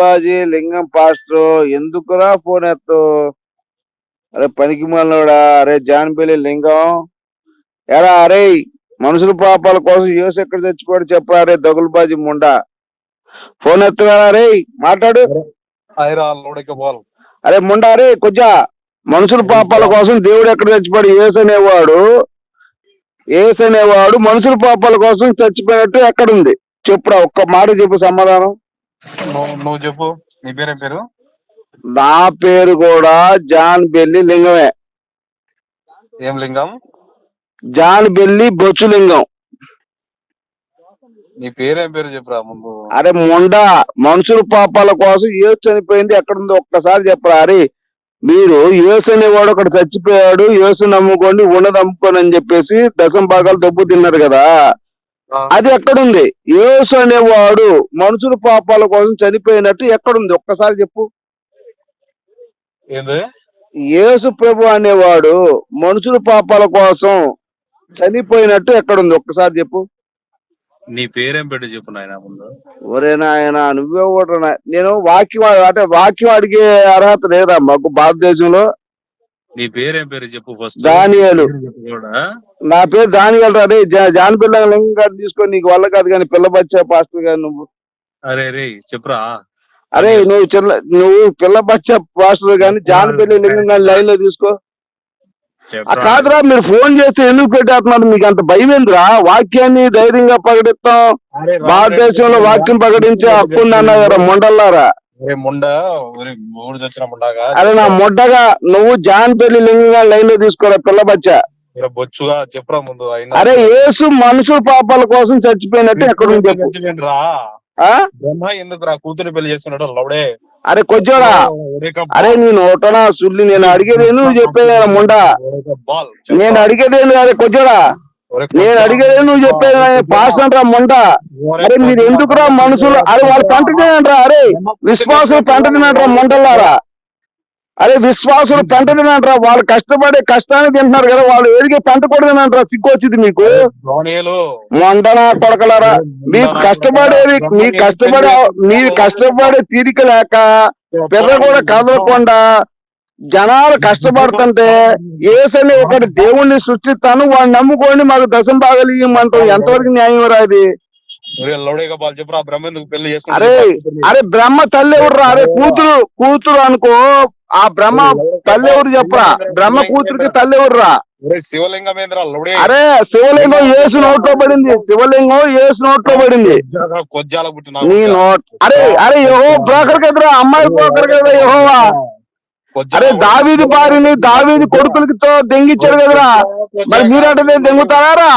Bhaji Lingam pastor ఎందుకురా phone ఎత్తు అరే పనికి మాలోడా అరే జాన్పల్లి లింగం. ఎరా అరే మనుషుల పాపాల కోసం యోసి ఎక్కడ చచ్చిపోయాడు చెప్పరా? అరే దగులుబాజీ ముండా. ఫోన్ ఎత్తుగా అరే మాట్లాడు. అరే ముండా అరే కొంచెం మనుషుల పాపాల కోసం దేవుడు ఎక్కడ చచ్చిపోయాడు యేసు అనేవాడు. యేసు అనేవాడు మనుషుల పాపాల కోసం చచ్చిపోయినట్టు ఎక్కడుంది? చెప్పురా ఒక్క మాట చెప్పు సమాధానం. నువ్వు చెప్పు. నీ పేరేం పేరు? నా పేరు కూడా జాన్ బెల్లి లింగమే. ఏం లింగం? జాన్ బెల్లి బొచ్చు లింగం. నీ పేరేం పేరు చెప్పురా ముందు? అరే మొండ మనుషుల పాపాల కోసం యేసు చనిపోయింది ఎక్కడుందో ఒక్కసారి చెప్పరా. అరే మీరు యేసు అనేవాడు ఒకటి చచ్చిపోయాడు యేసు నమ్ముకోండి ఉన్నది నమ్ముకోండి అని చెప్పేసి దశం భాగాలు దెబ్బ తిన్నారు కదా. అది ఎక్కడుంది? యేసు అనేవాడు మనుషుల పాపాల కోసం చనిపోయినట్టు ఎక్కడుంది? ఒక్కసారి చెప్పు. యేసు ప్రభు అనేవాడు మనుషుల పాపాల కోసం చనిపోయినట్టు ఎక్కడుంది? ఒక్కసారి చెప్పు. నీ పేరేం పేరు చెప్పు నాయన ముందు. ఒరే నాయన నువ్వే కూడా నేను వాక్యం అంటే వాక్యం అడిగే అర్హత లేదా మాకు భారతదేశంలో? నీ పేరేం పేరు చెప్పు ఫస్ట్ దానియేలు. నా పేరు దానియాలు రా జాన్ పిల్ల లింగం తీసుకొని నీకు వల్ల కాదు కానీ పిల్ల బచ్చా పాస్టర్ గారు నువ్వు. అరే రే చెప్పురా. అరే నువ్వు చిల్ల నువ్వు పిల్ల బచ్చా పాస్టర్ గాని జాన్ పిల్ల లింగం గాని లైన్లో తీసుకో. కాదురా మీరు ఫోన్ చేస్తే ఎందుకు పెట్టేస్తున్నారు? మీకు అంత భయం ఏందిరా? వాక్యాన్ని ధైర్యంగా ప్రకటిస్తాం. భారతదేశంలో వాక్యం ప్రకటించే హక్కు ఉంది అన్నారా మొండల్లారా? అరే నా మొడ్డగా నువ్వు జాన్ పెళ్ళి లింగంగా లైన్లో తీసుకోరా పిల్ల బచ్చా? బొచ్చుగా చెప్పురా ముందు అరే యేసు మనుషుల పాపాల కోసం చచ్చిపోయినట్టు ఎక్కడ ఉంది చెప్పు. రా ఆ? బ్రహ్మ ఎందుకు రా కూతురు పెళ్ళి చేసుకున్నాడు లవడే అరే కొజ్జోడా అరే నీ నోటనా సుల్లి నేను అడిగేది నువ్వు చెప్పేది ముండా? నేను అడిగేది అరే కొజ్జోడా నేను అడిగేది నువ్వు చెప్పేది పాస్ అంటారా ముండ? అరే మీరు ఎందుకురా మనుషులు? అరే వాళ్ళు పంట తినంటారా అరే విశ్వాసులు పంట తినంటారా ముండలారా అరే విశ్వాసులు పంట తినంటారా వాళ్ళు కష్టపడే కష్టాన్ని తింటున్నారు కదా వాళ్ళు ఎదిగే పంట కూడా తినంటారా సిక్కు వచ్చింది మీకు? మొండనా కొడకలారా? మీకు కష్టపడేది మీ కష్టపడే మీరు కష్టపడే తీరిక లేక పిల్ల కూడా కదలకుండా జనాలు కష్టపడుతుంటే ఏసని ఒకటి దేవుణ్ణి సృష్టిస్తాను వాడిని నమ్ముకొని మాకు దశం భాగాలు ఇవ్వమంటాం ఎంతవరకు న్యాయం రా అది లౌడేగా బాల్ చెప్పురా? బ్రహ్మ ఎందుకు పెళ్ళి అరే అరే బ్రహ్మ తల్లి ఎవరు అరే కూతురు కూతురు అనుకో ఆ బ్రహ్మ తల్లి ఎవరు చెప్పరా? బ్రహ్మ కూతురికి తల్లి ఎవర్రా లౌడే? అరే శివలింగం ఏసు నోట్లో పడింది శివలింగం ఏసు నోట్లో పడింది. నీ నోట్ అరే అరే యహో బ్రోకర్ కదరా అమ్మాయి బ్రోకర్ కదా యహోవా? అరే దావీది భార్యని దావీది కొడుకులకి తో దెంగిచ్చాడు కదరా. మరి మీరంటే దెంగుతారా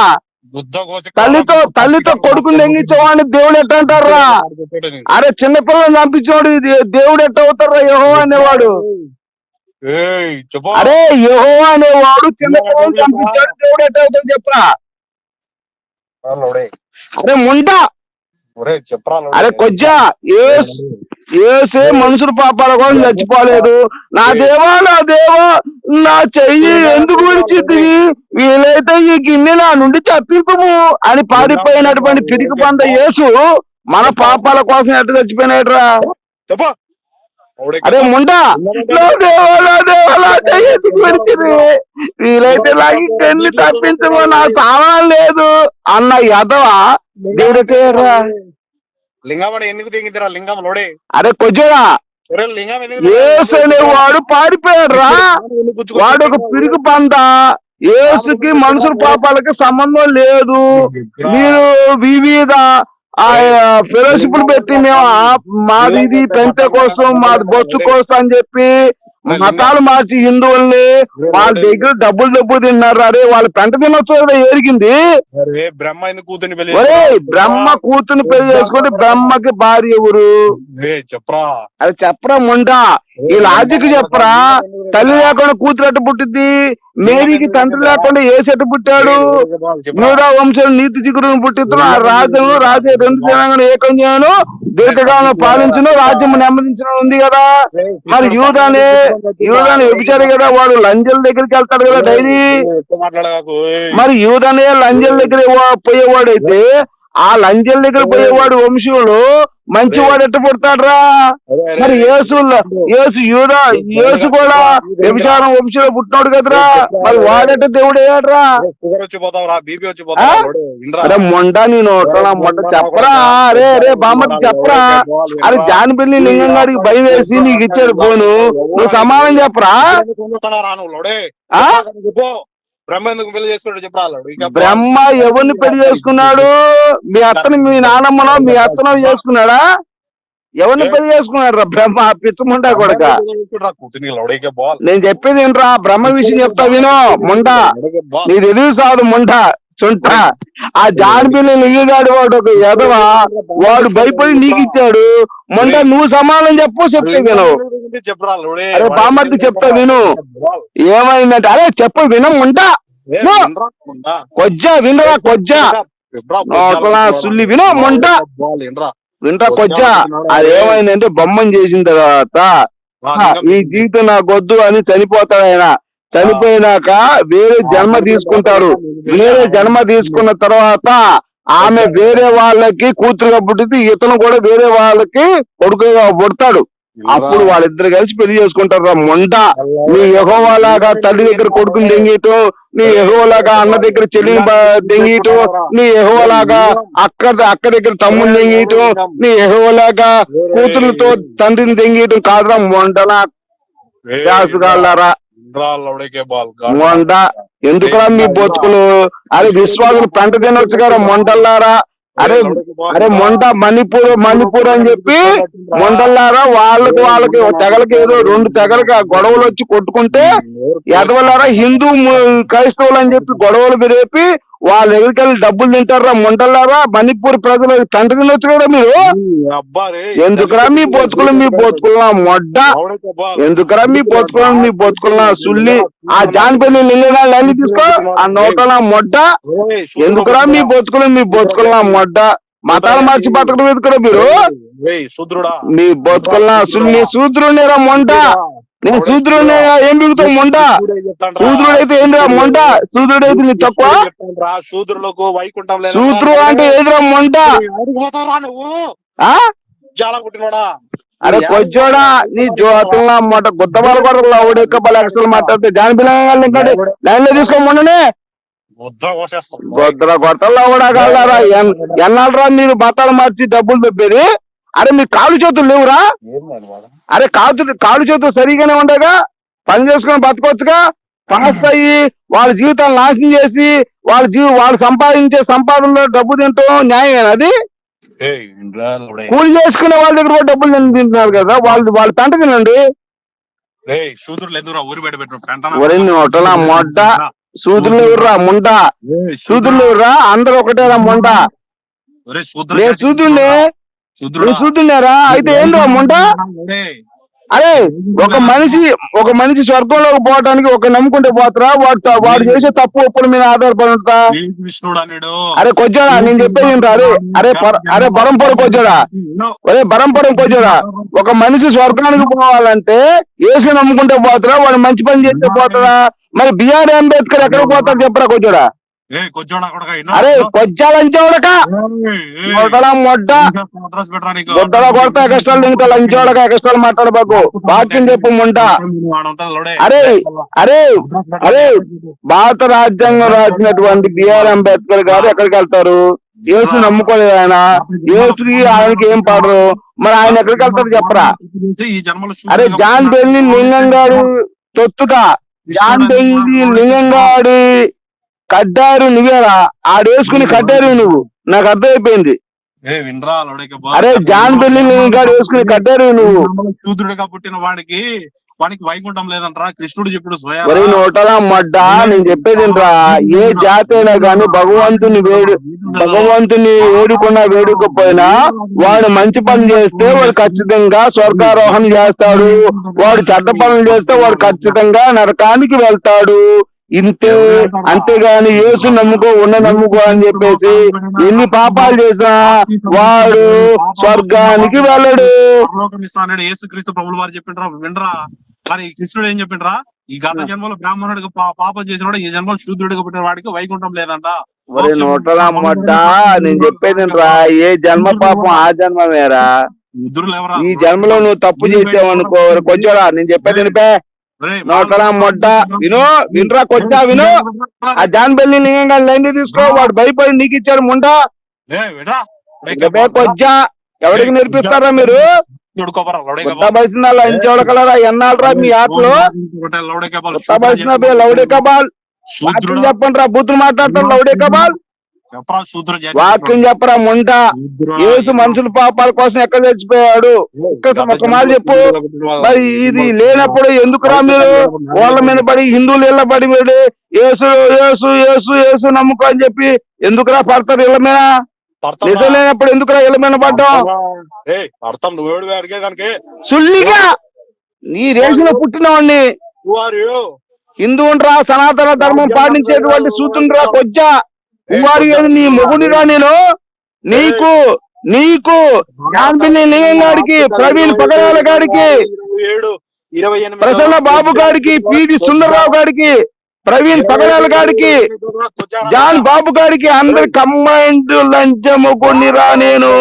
తల్లితో తల్లితో కొడుకుని దెంగించేవాడిని దేవుడు ఎట్ట అంటారా? అరే చిన్నపిల్లల్ని చంపించేవాడు దేవుడు ఎట్ట అవుతారా? యహో అనేవాడు. అరే యహో అనేవాడు చిన్నపిల్లల్ని చంపించాడు దేవుడు ఎట్ట అవుతాడు చెప్పరా అరే ముంట. అరే కొజ్జా ఏస్ ఏసే మనుషుల పాపాల కోసం చచ్చిపోలేదు. నా దేవా నా దేవా నా చెయ్యి ఎందుకు విడిచితివి వీలైతే ఈ గిన్నె నా నుండి తప్పింపము అని పారిపోయినటువంటి పిరికి పంద యేసు మన పాపాల కోసం ఎట్ట చచ్చిపోయినాడురా? చెప్పు. లౌడే అరే ముండా? వీలైతే గిన్నె తప్పించము నా సామాన్ లేదు. అన్న యదవా దేవుడిరా లింగం ఎందుకు దిగిందిరా లింగం లోడే. అరే లింగం అనేవాడు పారిపోయాడు రా. వాడు ఒక పిరుగు పంద. ఏసుకి మనుషుల పాపాలకి సంబంధం లేదు. మీరు వివిధ ఆ ఫెలోషిప్లు పెట్టి మేము మాది ఇది పెంతే కోసం మాది బొచ్చు కోసం అని చెప్పి మతాలు మార్చి హిందువుల్ని వాళ్ళ దగ్గర డబ్బులు డబ్బులు తిన్నారు. అరే వాళ్ళు పెంట తినొచ్చు కదా ఏరిగింది? అరే బ్రహ్మ కూతుర్ని పెళ్ళి ఒరే చేసుకున్నాడు? బ్రహ్మ కూతుని పెళ్ళి చేసుకుంటే బ్రహ్మకి భార్య ఎవరు? చెప్పరా. అది చెప్పరా ముండా? ఈ లాజిక్ చెప్పరా. తల్లి లేకుండా కూతురు ఎట్ట పుట్టింది మేరీకి తండ్రి లేకుండా ఏ చెట్టు పుట్టాడు? యూదా వంశం నీతి దిగురును పుట్టించును ఆ రాజ్యము రాజే రెండు జనాంగను ఏకం చేయను. దీర్ఘకాలం పాలించును రాజ్యము నెమ్మదించను ఉంది కదా. మరి యూదాని యూదాని వ్యభిచారి కదా వాడు లంజల దగ్గరికి వెళ్తాడు కదా డైలీ. మరి యూదనే లంజల దగ్గర పోయేవాడైతే ఆ లంజల దగ్గర పోయేవాడు వంశీయులు మంచివాడు ఎట్ట పుడతాడ్రా? మరి యేసు యేసు యూదా యేసు కూడా వ్యభిచారం వంశంలో పుట్టినాడు కదరా? మరి వాడట దేవుడు అయ్యాడ్రా? అరే మొండ నేను మొండ చెప్పరా? అరే అరే బామ్మకి చెప్పరా? అరే జాన్ పెళ్ళి లింగం గారికి భయం వేసి నీకు ఇచ్చాడు ఫోను. నువ్వు సమానం చెప్పరా? బ్రహ్మ ఎందుకు పెళ్ళి ఇంకా బ్రహ్మ ఎవరిని పెళ్ళి చేసుకున్నాడు? మీ అత్తని మీ నానమ్మనో మీ అత్తనో చేసుకున్నాడా? ఎవరిని పెళ్ళి చేసుకున్నాడు రా బ్రహ్మ పిచ్చముండా కొడక. నేను చెప్పేది ఏంట్రా? బ్రహ్మ విషయం చెప్తా విను ముండ. నీ తెలివి సాదు ముండ. చుంట ఆ. జాన్ పిల్లి లింగిగాడు వాడు ఒక ఎదవ వాడు భయపడి నీకు ఇచ్చాడు. ముండ నువ్వు సమానం చెప్పు చెప్తే విను. అరే బామ్మర్ది చెప్తా విను. ఏమైందంటే అరే చెప్పు విను ముండ. నో. కొజ్జ వినరా కొజ్జ? సుల్లి విను ముండ. వినరా. కొజ్జ అది ఏమైందంటే బొమ్మని చేసిన తర్వాత "హా, ఈ జీవితం నాకు వద్దు అని చనిపోతాడు ఆయన. చనిపోయినాక వేరే జన్మ తీసుకుంటారు. వేరే జన్మ తీసుకున్న తర్వాత ఆమె వేరే వాళ్ళకి కూతురుగా పుట్టింది ఇతను కూడా వేరే వాళ్ళకి కొడుకుగా పుడతాడు. అప్పుడు వాళ్ళిద్దరు కలిసి పెళ్ళి చేసుకుంటారు రా మొండ. నీ యహోవాలాగా తల్లి దగ్గర కొడుకుని దెంగీయటం నీ యహోవాలాగా అన్న దగ్గర చెల్లిని దెంగీయటం నీ యహోవాలాగా అక్క అక్క దగ్గర తమ్ముని దెంగీయటం నీ యహోవాలాగా కూతురులతో తండ్రిని దెంగీయటం కాదురా మొండలా వ్యాసగాళ్ళారా ఎందుకురా మీ బతుకులు అరే విశ్వాసులు పెంట తినొచ్చు కదా మొండల్లారా? అరే అరే మొండ మణిపూర్ మణిపూర్ అని చెప్పి మొండల్లారా? వాళ్ళకి వాళ్ళకి తెగలకి ఏదో రెండు తెగలకి గొడవలు వచ్చి కొట్టుకుంటే ఎదవలారా? హిందూ క్రైస్తవులు అని చెప్పి గొడవలు పెరిపి వాళ్ళ దగ్గరికి వెళ్ళి డబ్బులు తింటారా? మొండల్లారా? మణిపూర్ ప్రజలు పెంట తినొచ్చు కదా మీరు ఎందుకురా మీ బతుకులు మీ బతుకుల మొడ్డ? ఎందుకురా మీ బతుకుల మీ బతుకుల సుల్లి? ఆ జాన్పల్లి లింగగాళ్ళు అన్ని తీసుకో. ఆ నోటల మొడ్డ? ఎందుకురా మీ బతుకులు? మీ బతుకుల మొడ్డ? మతాలు మార్చి బతకడం ఎందుకురా మీరు? మీ బతుకుల సుల్లి శూద్రునేరా మొండ? నేను శూద్రునే ఏం బిగుతావు మొండ? శూద్రుడైతే ఏందిరా మొండ? శూద్రుడైతే నీ తక్కువ? శూద్రులకు వైకుంఠం లేదు శూద్రు అంటే ఏదిరా కుట్టినోడా? అరే కొచ్చోడా నీ జోతుల మొట్ట గుద్దబాల కొడతలు అవుడెక్క బల అక్షరాలు మాట్లాడితే జాన్ పిల్లలు ఇంకా లైన్లో తీసుకోమండనే ముద్ర కోసేస్తాం. గొద్దల కొడతల్లో కూడా కలరా ఎన్నాళ్ళరా మీరు బత్తాలు మార్చి డబ్బులు పెప్పేది అరే మీ కాలు చేతులు లేవురా? అరే కాలు కాలు చేతులు సరిగానే ఉండగా పని చేసుకుని బతకొచ్చుగా పాస్ అయ్యి వాళ్ళ జీవితాలు నాశనం చేసి వాళ్ళ జీవి వాళ్ళు సంపాదించే సంపాదనలో డబ్బు తింటాం న్యాయమేనా అది. కూలి చేసుకునే వాళ్ళ దగ్గర కూడా డబ్బులు తింటున్నారు కదా వాళ్ళు వాళ్ళు పెంట తినండి. ఒట్టలా మొడ్డ. సూదులు ఎవర్రా? ముండ. ఏయ్, సూదులు ఎవర్రా? అందరు ఒకటేరా మొండ. సూదుండే చూస్తున్నారా? అయితే ఏంటో మొండ ఏయ్, అరే ఒక మనిషి ఒక మనిషి స్వర్గంలోకి పోవడానికి ఒక నమ్ముకుంటే పోతారా? వాడు వాడు చేసే తప్పు ఒప్పుల మీద ఆధారపడి ఉంటా? అరే కొజ్జోడా నేను చెప్పేది అరే అరే అరే బరంపురం కొజ్జోడా. అరే బరంపురం కొజ్జోడా. ఒక మనిషి స్వర్గానికి పోవాలంటే ఏసు నమ్ముకుంటే పోతారా? వాడు మంచి పని చేస్తే పోతారా మరి బిఆర్ అంబేద్కర్ ఎక్కడ పోతాడు చెప్పరా కొజ్జోడా? ఏ కొంచెం కూడా అరే మొదల మొడ్డ గుడ్డల కొడతా ఇంకా లంచోడక మాట్లాడబాకు. వాక్యం చెప్పు ముంట. అరే అరే అరే భారత రాజ్యాంగం రాసినటువంటి బిఆర్ అంబేద్కర్ గారు ఎక్కడికి వెళ్తారు? యేసు నమ్ముకోలేదు ఆయన. యేసుకి ఆయనకి ఏం పాడరు? మరి ఆయన ఎక్కడికి వెళ్తారు చెప్పరా? అరే జాన్ బెల్లి లింగం గారు తొత్తుగా జాన్ బెల్లి లింగం గారి కడ్డారు నువ్వేరా ఆడేసుకుని కడ్డారు నువ్వు. నాకు అర్థమైపోయింది. అరే జాన్ గారు వేసుకుని కడ్డారు నువ్వు. శూద్రుడిగా పుట్టిన వాడికి వానికి వైకుంఠం లేదంటరా. కృష్ణుడు చెప్పుడు ఒరే నోటలా మడ్డ నేను చెప్పేదేంట్రా ఏ జాతి అయినా గాని భగవంతుని వేడు భగవంతుని వేడుకున్నా వేడుకపోయినా వాడు మంచి పని చేస్తే వాడు ఖచ్చితంగా స్వర్గారోహణ చేస్తాడు. వాడు చెడ్డ పనులు చేస్తే వాడు ఖచ్చితంగా నరకానికి వెళ్తాడు. ఇంతే అంతేగాని యేసు నమ్ముకో ఉన్న నమ్ముకో అని చెప్పేసి ఎన్ని పాపాలు చేసినా వాడు స్వర్గానికి వెళ్ళడు. ఇస్తానని యేసుక్రీస్తు ప్రభులు వారు చెప్పిండ్రా వినరా? మరి కృష్ణుడు ఏం చెప్పిండ్రా? ఈ గత జన్మలో బ్రాహ్మణుడికి పాపం చేసినాడు ఈ జన్మలో శూద్రుడిగా పుట్టిన వాడికి వైకుంఠం లేదంట. నేను చెప్పేది రా ఏ జన్మ పాపం ఆ జన్మ ఎవరా ఈ జన్మలో నువ్వు తప్పు చేసావనుకో కొంచెం నేను చెప్పేది నోటలా మొడ్డ విను వినరా కొట్టా విను. ఆ జాన్ బెల్లి లింగంగా లైన్ తీసుకో వాడు భయపడి నీకు ఇచ్చాడు ముండా. కొజ్జా ఎవరికి నేర్పిస్తారా మీరు? బలిసిన ఎన్నాళ్ళరా మీ బలిసిన లౌడే కబాల్ చెప్పండి. రా బూతులు మాట్లాడతారు లౌడే కబాల్ వాక్యం చెప్పరా ముంట? యేసు మనుషుల పాపాల కోసం ఎక్కడ చచ్చిపోయాడు ఒక్క మాట చెప్పు. మరి ఇది లేనప్పుడు ఎందుకురా మీరు? వాళ్ళ మీద పడి హిందువులు ఇళ్ళ పడి మీరు యేసు యేసు యేసు యేసు నమ్ముకో అని చెప్పి ఎందుకురా పడతారు ఇళ్ళ మీద? నిజం లేనప్పుడు ఎందుకురా ఇళ్ళ మీద పడ్డాం అర్థం అడిగేదానికి సుల్లిగా! నీ దేశంలో పుట్టినవాడిని? హిందువుండ్రా సనాతన ధర్మం పాటించేటువంటి సూతుండ్రా కొజ్జా. కుమారి నీ మొగుడిరా నేను. నీకు నీకు శాంతిని లింగం గారికి ప్రవీణ్ పగడాల గారికి ప్రసన్న బాబు గారికి పిడి సుందరరావు గారికి ప్రవీణ్ పగడాల గారికి జాన్ బాబు గారికి అందరి కంబైండ్ లంచము కొన్నిరా నేను.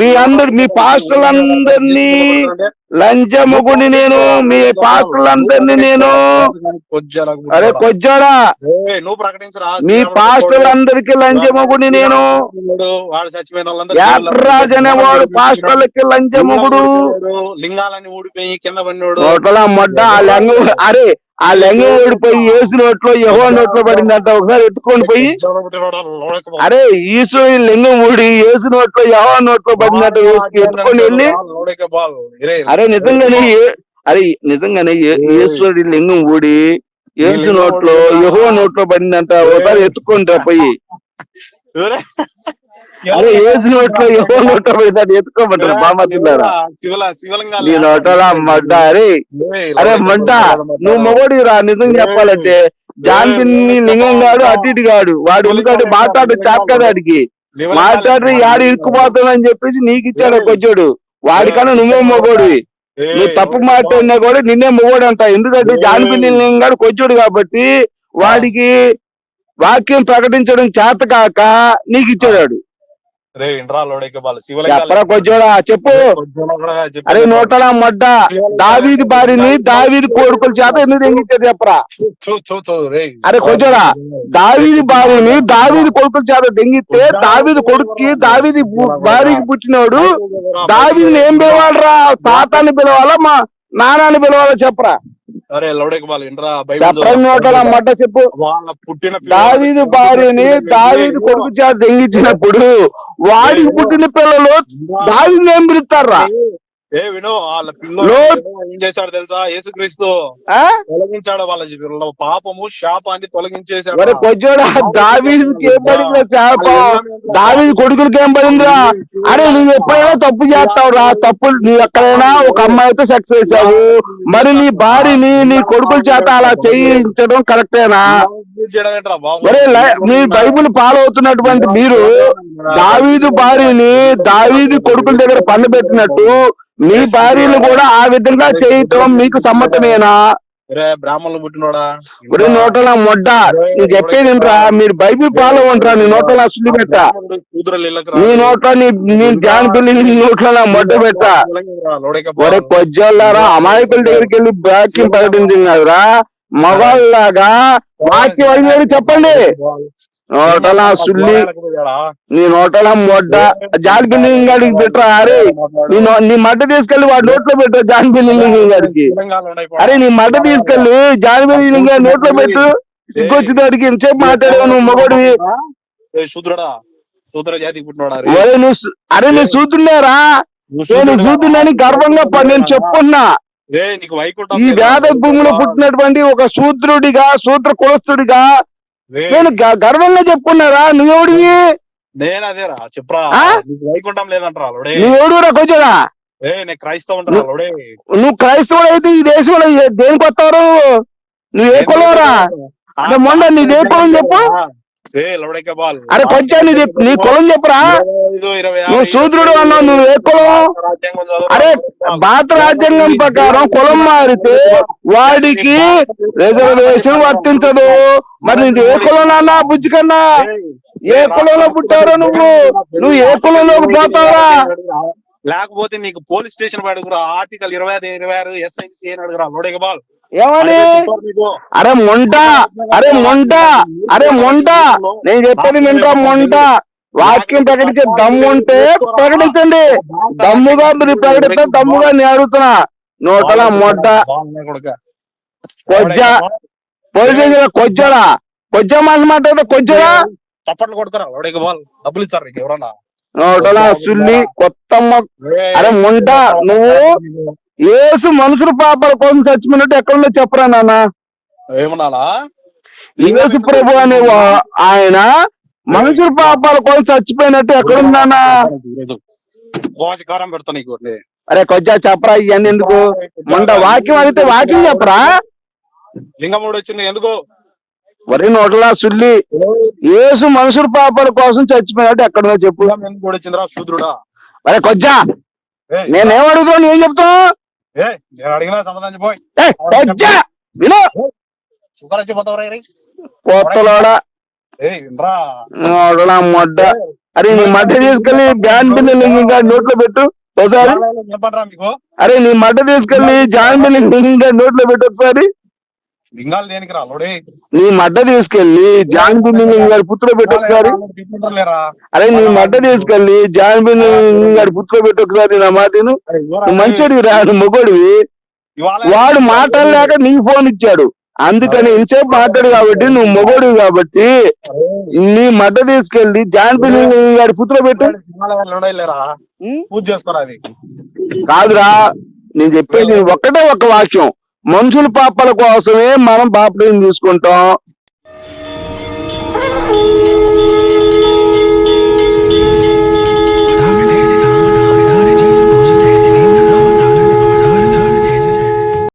మీ అందరు మీ పాస్టర్లందరినీ లంచము కొని నేను మీ పాస్టర్లందరినీ నేను. అరే కొజ్జోడా? నువ్వు ప్రకటించరా? మీ పాస్టర్లందరికీ లంచము కొని నేను. యాత్రాజ్ అనేవాడు పాస్టర్లకి లంచముగుడు లింగాలని ఊడిపోయి కింద పడినోడు. నోట్ల మొడ్డ ఆ లెంగ అరే ఆ లెంగ ఓడిపోయి ఏసు నోట్లో యహో నోట్లో పడిందంట ఒకసారి ఎత్తుకొని పోయి. అరే ఈశ్వరి లింగం ఊడి ఏసు నోట్లో యహో నోట్లో పడిందంట ఎత్తుకొని వెళ్ళి. అరే నిజంగానే అరే నిజంగానే ఈశ్వరుడి లింగం ఊడి ఏసు నోట్లో యహో నోట్లో పడిందంట ఒకసారి ఎత్తుకుంటా పోయి. అరే ఏసు నోట్లో యహో నోట్లో పడిందంట ఎత్తుకోమంటారు బామతిన్నారా నీ నోటలా మడ్డ అరే అరే మంట నువ్వు మొగోడి రా నిజం చెప్పాలంటే. జాన్పిన్ని లింగం గాడు అటు ఇటు గాడు వాడు ఎందుకంటే మాట్లాడు చేతకాదు వాడికి మాట్లాడి యాడు ఇరుక్కుపోతానని చెప్పేసి నీకు ఇచ్చాడు కొంచెడు వాడికన్నా నువ్వే మొగోడివి? నువ్వు తప్పు మాట్లాడినా కూడా నిన్నే మొగోడు అంట ఎందుకంటే జాన్పిన్ని లింగం గాడు కొంచెడు కాబట్టి వాడికి వాక్యం ప్రకటించడం చేత కాక నీకు ఇచ్చాడు రే ఇంద్రా లోడేకే బాలు చెప్పు. అరే నోటలా మడ్డ దావీది బారిని దావీది కోడుకుల చేత ఎందుకు తెంగించారు చెప్పరా? అరే కొంచెడా దావీది భార్యని దావీది కొడుకుల చేత దెంగితే దావీది కొడుక్కి దావీది బు- భార్యకి పుట్టినోడు దావీదిని ఏం పిలవాలరా? తాతాన్ని పిలవాలా? మా నానాన్ని పిలవాలా చెప్పరా? అరే లౌడేక చెప్పు. వాళ్ళ పుట్టిన దావీదు భార్యని దావీది కొడుకు చేత దెంగించినప్పుడు వాడికి పుట్టిన పిల్లలు దావీదిని ఏం పిలుస్తారా? ఏ విను వాళ్ళ. ఏం చేశాడు తెలుసా? యేసుక్రీస్తు తొలగించాడు వాళ్ళ పాపము శాపాన్ని తొలగించేశాడు. కొంచెం దావీదికి ఏం పడిందిరా శాపం? దావీది కొడుకులకి ఏం పడిందిరా అరే నువ్వు ఎప్పుడైనా తప్పు చేస్తావురా తప్పు నువ్వు ఎక్కడైనా ఒక అమ్మాయితో సెక్స్ చేసావు మరి నీ భార్యని నీ కొడుకుల చేత అలా చేయించడం కరెక్టేనా మీ బైబిల్ ఫాలో అవుతున్నటువంటి మీరు దావీదు భార్యని దావీదు కొడుకుల దగ్గర పన్ను పెట్టినట్టు మీ భార్యను కూడా ఆ విధంగా చేయటం మీకు సమ్మతమేనా? బ్రాహ్మణులు పుట్టినోడా? ఇప్పుడు నోటలా మొడ్డ. నువ్వు చెప్పేది మీరు బైబిల్ ఫాలో ఉంటారా నీ నోటలా అసలు పెట్ట. నీ నోట్లో నీ నీ జాన్ పిల్లి నీ నోట్లో మొడ్డ పెట్ట. ఒరే కొజ్జోళ్ళారా? అమాయకుల దగ్గరికి వెళ్ళి వాక్యం ప్రకటించింది కదరా? మగవాళ్ళలాగా వాక్యం చెప్పండి. నోటలా సుల్లి నీ నోటలా మొడ్డ జాన్ బిల్లింగ్ గాడికి పెట్టరా? అరే నీ నో- మడ్డ తీసుకెళ్ళి వాడి నోట్లో పెట్టు జాన్ బిల్లింగ్ గారికి అరే నీ మడ్డ తీసుకెళ్ళి జాన్ బిల్లింగ్ గారి నోట్లో పెట్టు సిగ్గొచ్చేదాడికి ఎంతసేపు మాట్లాడావు నువ్వు మగోడివి? శూద్రుడా శూద్ర జాతికి పుట్టినోడా రే? ఒరే నువ్వు అరే నువ్వు చూస్తున్నారా నువ్వు నేను శూద్రుడా? చూస్తున్నాని గర్వంగా నేను వైకుంఠం ఈ? వేద భూమిలో పుట్టినటువంటి ఒక శూద్రుడిగా శూద్ర కులస్తుడిగా నేను గర్వంగా చెప్పుకున్నారా? నువ్వెవడివి? నేను అదేరా చెప్పరా. వైకుంఠం లేదంటరా నువ్వెవడురా కొంచెరా నువ్వు క్రైస్తవుడు అయితే ఈ దేశంలో దేనికి వస్తారు? నువ్వు ఏ కులవరా? మొండ నీది కులం చెప్పు. అరే కొంచెం నీది నీ కులం చెప్పరా. నువ్వు శూద్రుడు అన్నావు నువ్వు ఏ కులం? అరే భారత రాజ్యాంగం ప్రకారం కులం మారితే వాడికి రిజర్వేషన్ వర్తించదు. మరి నీది ఏ కులం నాన్న బుజ్జి కన్నా ఏ కులంలో పుట్టారో నువ్వు? నువ్వు ఏ కులంలోకి పోతావా? లేకపోతే నీకు పోలీస్ స్టేషన్ అడుగురా ఆర్టికల్ ఇరవై ఐదు ఇరవై ఆరు ఎస్ఐసి అని అడుగురా లోడేక బాల్ ఏమని అరే మొంట అరే మొంట అరే మొంట నేను చెప్పేది వింటా మొంట వాక్యం ప్రకటించే దమ్ము ఉంటే ప్రకటించండి దమ్ముగా మీరు ప్రకటిస్తే దమ్ముగా నేను అడుగుతున్నా నోటల మొడ్డ కొజ్జ పోలీస్ కొజ్జడా కొజ్జ మాట మాట్లాడితే కొజ్జడా చప్పట్లు కొడుకురా డబ్బులు నీకు ఎవరన్నా నోటల సుల్లి కొత్తమ్మ అరే మొంట నువ్వు ఏసు మనుషుల పాపాల కోసం చచ్చిపోయినట్టు ఎక్కడుందో చెప్పరా నాన్న? ఏమన్నానా యేసు ప్రభు అనే ఆయన మనుషుల పాపాల కోసం చచ్చిపోయినట్టు ఎక్కడుందానా పెడతా నీకు అరే కొంచెం చెప్పరా ఇవన్నీ ఎందుకు? మొంట వాక్యం అడిగితే వాక్యం చెప్పరా? లింగముడు వచ్చింది ఎందుకు? వరి నోటలా సుల్లి. యేసు మనుషుల పాపాల కోసం చచ్చిపోయినట్టు ఎక్కడుందో చెప్పు. ఎందుకు వచ్చిందిరా శూద్రుడా. అరే కొజ్జా నేనేం అడుగుతున్నా ఏం చెప్తావు మొడ్డ. అరే నీ మడ్డ తీసుకెళ్ళి జాన్ బిల్లు ఇంకా నోట్లో పెట్టు. ఒకసారి. అరే నీ మడ్డ తీసుకెళ్ళి జాన్ బిల్లు ఇంకా నోట్లో పెట్టు ఒకసారి. లింగాలు దేనికి రా? లోడే. నీ మడ్డ తీసుకెళ్ళి జాన్ బిల్లు గారి పుత్రుడు పెట్టు ఒకసారి. అరే నీ మడ్డ తీసుకెళ్ళి జాన్ బిల్లు గారి పుత్రుడు పెట్టు ఒకసారి నా మాటను. నువ్వు మంచోడివి రా మొగోడివి. వాడు మాట్లాడలేక నీ ఫోన్ ఇచ్చాడు. అందుకని ఇంచేపు మాట్లాడు కాబట్టి నువ్వు మొగోడివి కాబట్టి నీ మడ్డ తీసుకెళ్ళి జాన్ బిల్లు గారి పుత్రుడు పెట్టు. పూజ చేసుకోరా కాదురా నేను చెప్పేది ఒక్కటే ఒక వాక్యం. మనుషుల పాపల కోసమే మనం బాప్టిజం తీసుకుంటాం.